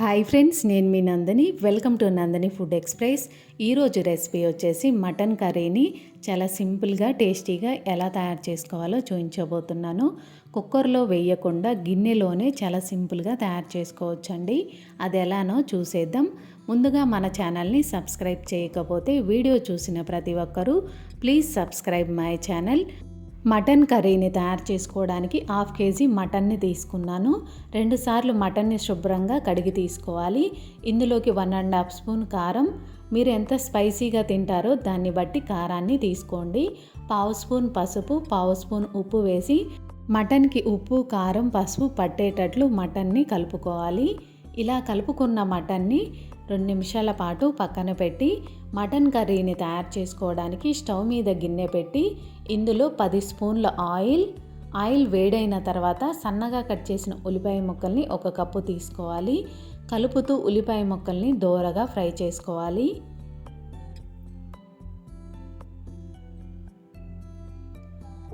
Hi friends నేను మీ Nandini. Welcome to Nandini food express. ఈరోజు recipe వచ్చేసి మటన్ కర్రీని చాలా సింపుల్గా టేస్టీగా ఎలా తయారు చేసుకోవాలో చూపించబోతున్నాను. కుక్కర్లో వేయకుండా గిన్నెలోనే చాలా సింపుల్గా తయారు చేసుకోవచ్చండి. అది ఎలానో చూసేద్దాం. ముందుగా మన ఛానల్ని సబ్స్క్రైబ్ చేయకపోతే వీడియో చూసిన ప్రతి ఒక్కరూ please subscribe my channel. Mutton కర్రీని తయారు చేసుకోవడానికి హాఫ్ కేజీ మటన్ని తీసుకున్నాను. రెండుసార్లు మటన్ని శుభ్రంగా కడిగి తీసుకోవాలి. ఇందులోకి వన్ అండ్ హాఫ్ స్పూన్ కారం. మీరు ఎంత స్పైసీగా తింటారో దాన్ని బట్టి కారాన్ని తీసుకోండి. పావు స్పూన్ పసుపు పావు స్పూన్ ఉప్పు వేసి మటన్కి ఉప్పు కారం పసుపు పట్టేటట్లు మటన్ని కలుపుకోవాలి. ఇలా కలుపుకున్న మటన్ని రెండు నిమిషాల పాటు పక్కన పెట్టి మటన్ కర్రీని తయారు చేసుకోవడానికి స్టవ్ మీద గిన్నె పెట్టి ఇందులో పది స్పూన్ల ఆయిల్. ఆయిల్ వేడైన తర్వాత సన్నగా కట్ చేసిన ఉల్లిపాయ ముక్కల్ని ఒక కప్పు తీసుకోవాలి. కలుపుతూ ఉల్లిపాయ ముక్కల్ని దోరగా ఫ్రై చేసుకోవాలి.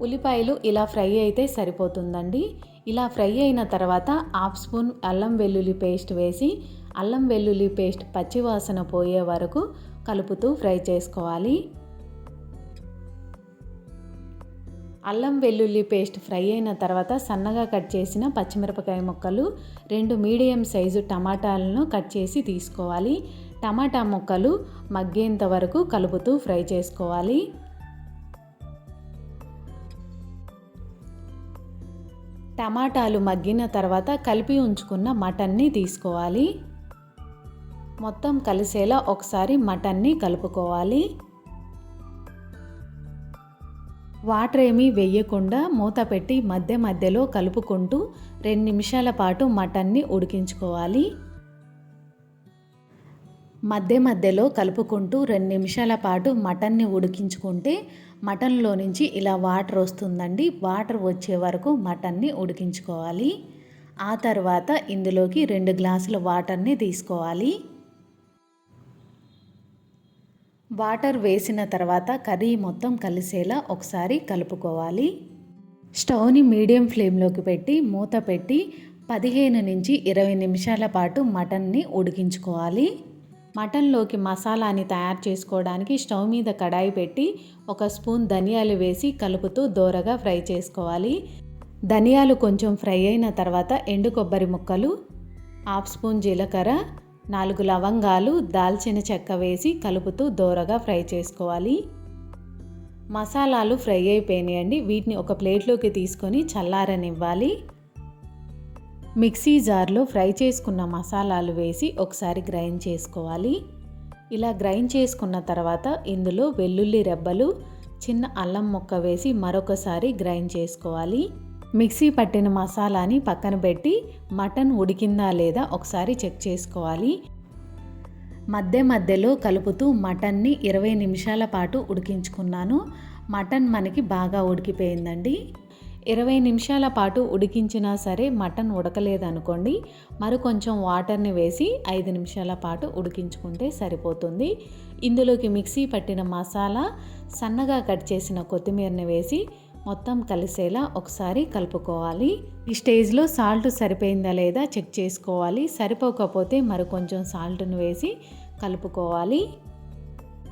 ఉల్లిపాయలు ఇలా ఫ్రై అయితే సరిపోతుందండి. ఇలా ఫ్రై అయిన తర్వాత హాఫ్ స్పూన్ అల్లం వెల్లుల్లి పేస్ట్ వేసి అల్లం వెల్లుల్లి పేస్ట్ పచ్చివాసన పోయే వరకు కలుపుతూ ఫ్రై చేసుకోవాలి. అల్లం వెల్లుల్లి పేస్ట్ ఫ్రై అయిన తర్వాత సన్నగా కట్ చేసిన పచ్చిమిరపకాయ ముక్కలు రెండు మీడియం సైజు టమాటాలను కట్ చేసి తీసుకోవాలి. టమాటా ముక్కలు మగ్గేంత వరకు కలుపుతూ ఫ్రై చేసుకోవాలి. టమాటాలు మగ్గిన తర్వాత కలిపి ఉంచుకున్న మటన్ని తీసుకోవాలి. మొత్తం కలిసేలా ఒకసారి మటన్ని కలుపుకోవాలి. వాటర్ ఏమీ వేయకుండా మూత పెట్టి మధ్య మధ్యలో కలుపుకుంటూ రెండు నిమిషాల పాటు మటన్ని ఉడికించుకోవాలి. మధ్య మధ్యలో కలుపుకుంటూ రెండు నిమిషాల పాటు మటన్ని ఉడికించుకుంటే మటన్లో నుంచి ఇలా వాటర్ వస్తుందండి. వాటర్ వచ్చే వరకు మటన్ని ఉడికించుకోవాలి. ఆ తర్వాత ఇందులోకి రెండు గ్లాసుల వాటర్ని తీసుకోవాలి. వాటర్ వేసిన తర్వాత కర్రీ మొత్తం కలిసేలా ఒకసారి కలుపుకోవాలి. స్టవ్ని మీడియం ఫ్లేమ్లోకి పెట్టి మూత పెట్టి పదిహేను నుంచి ఇరవై నిమిషాల పాటు మటన్ని ఉడికించుకోవాలి. మటన్లోకి మసాలాని తయారు చేసుకోవడానికి స్టవ్ మీద కడాయి పెట్టి ఒక స్పూన్ ధనియాలు వేసి కలుపుతూ దోరగా ఫ్రై చేసుకోవాలి. ధనియాలు కొంచెం ఫ్రై అయిన తర్వాత ఎండు కొబ్బరి ముక్కలు హాఫ్ స్పూన్ జీలకర్ర నాలుగు లవంగాలు దాల్చిన చెక్క వేసి కలుపుతూ దోరగా ఫ్రై చేసుకోవాలి. మసాలాలు ఫ్రై అయిపోయినాయండి. వీటిని ఒక ప్లేట్లోకి తీసుకొని చల్లారనివ్వాలి. మిక్సీ జార్లో ఫ్రై చేసుకున్న మసాలాలు వేసి ఒకసారి గ్రైండ్ చేసుకోవాలి. ఇలా గ్రైండ్ చేసుకున్న తర్వాత ఇందులో వెల్లుల్లి రెబ్బలు చిన్న అల్లం ముక్క వేసి మరొకసారి గ్రైండ్ చేసుకోవాలి. మిక్సీ పట్టిన మసాలాని పక్కన పెట్టి మటన్ ఉడికిందా లేదా ఒకసారి చెక్ చేసుకోవాలి. మధ్య మధ్యలో కలుపుతూ మటన్ని ఇరవై నిమిషాల పాటు ఉడికించుకున్నాను. మటన్ మనకి బాగా ఉడికిపోయిందండి. ఇరవై నిమిషాల పాటు ఉడికించినా సరే మటన్ ఉడకలేదనుకోండి. మరి కొంచెం వాటర్ని వేసి ఐదు నిమిషాల పాటు ఉడికించుకుంటే సరిపోతుంది. ఇందులోకి మిక్సీ పట్టిన మసాలా సన్నగా కట్ చేసిన కొత్తిమీరని వేసి మొత్తం కలిసేలా ఒకసారి కలుపుకోవాలి. ఈ స్టేజ్లో సాల్ట్ సరిపోయిందా లేదా చెక్ చేసుకోవాలి. సరిపోకపోతే మరి కొంచెం సాల్ట్ను వేసి కలుపుకోవాలి.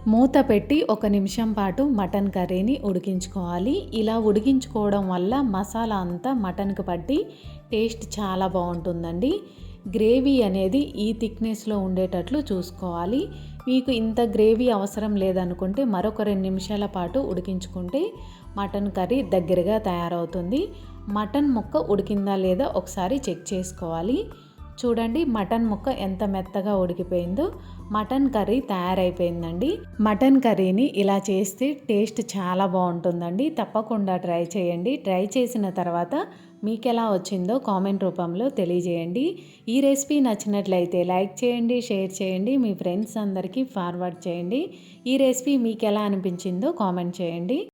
మూత పెట్టి ఒక నిమిషం పాటు మటన్ కర్రీని ఉడికించుకోవాలి. ఇలా ఉడికించుకోవడం వల్ల మసాలా అంతా మటన్కి పట్టి టేస్ట్ చాలా బాగుంటుందండి. గ్రేవీ అనేది ఈ థిక్నెస్లో ఉండేటట్లు చూసుకోవాలి. మీకు ఇంత గ్రేవీ అవసరం లేదనుకుంటే మరొక రెండు నిమిషాల పాటు ఉడికించుకుంటే మటన్ కర్రీ దగ్గరగా తయారవుతుంది. మటన్ ముక్క ఉడికిందా లేదా ఒకసారి చెక్ చేసుకోవాలి. చూడండి మటన్ ముక్క ఎంత మెత్తగా ఉడికిపోయిందో మటన్ కర్రీ తయారైపోయిందండి. మటన్ కర్రీని ఇలా చేస్తే టేస్ట్ చాలా బాగుంటుందండి. తప్పకుండా ట్రై చేయండి. ట్రై చేసిన తర్వాత మీకు ఎలా వచ్చిందో కామెంట్ రూపంలో తెలియజేయండి. ఈ రెసిపీ నచ్చినట్లయితే లైక్ చేయండి షేర్ చేయండి మీ ఫ్రెండ్స్ అందరికీ ఫార్వర్డ్ చేయండి. ఈ రెసిపీ మీకు ఎలా అనిపించిందో కామెంట్ చేయండి.